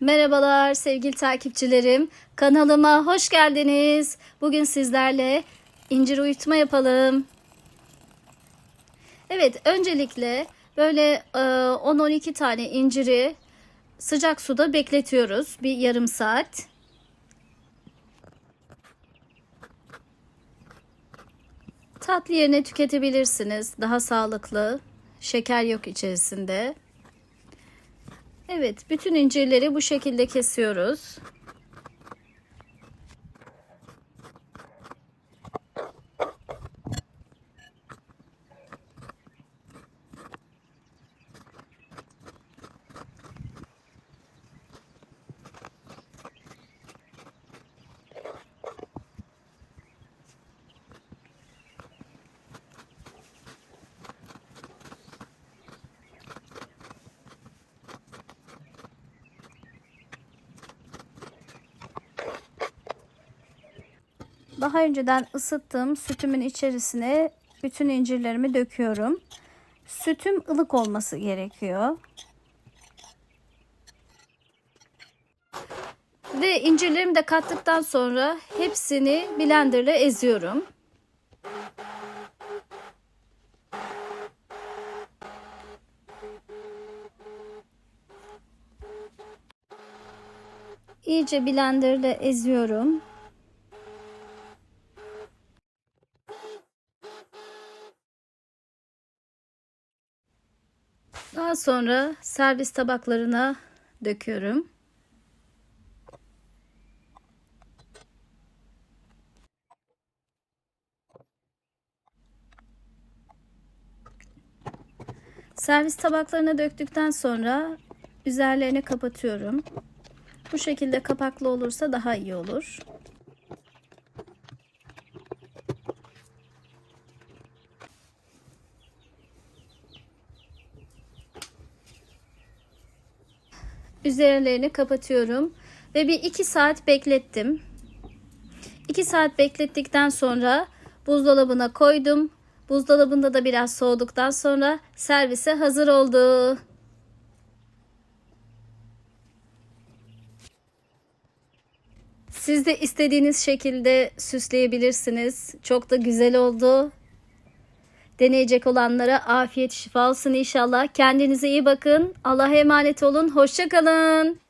Merhabalar sevgili takipçilerim. Kanalıma hoş geldiniz. Bugün sizlerle incir uyutma yapalım. Evet, öncelikle böyle e, 10-12 tane inciri sıcak suda bekletiyoruz bir yarım saat. Tatlı yerine tüketebilirsiniz. Daha sağlıklı. Şeker yok içerisinde. Evet, bütün incirleri bu şekilde kesiyoruz. Daha önceden ısıttığım sütümün içerisine bütün incirlerimi döküyorum. Sütüm ılık olması gerekiyor. Ve incirlerimi de kattıktan sonra hepsini blenderla eziyorum. İyice blenderla eziyorum. Daha sonra servis tabaklarına döküyorum. Servis tabaklarına döktükten sonra üzerlerini kapatıyorum. Bu şekilde kapaklı olursa daha iyi olur. Üzerlerini kapatıyorum ve bir iki saat beklettim. 2 saat beklettikten sonra buzdolabına koydum. Buzdolabında da biraz soğuduktan sonra servise hazır oldu. Siz de istediğiniz şekilde süsleyebilirsiniz. Çok da güzel oldu. Deneyecek olanlara afiyet şifa olsun inşallah. Kendinize iyi bakın. Allah'a emanet olun. Hoşçakalın.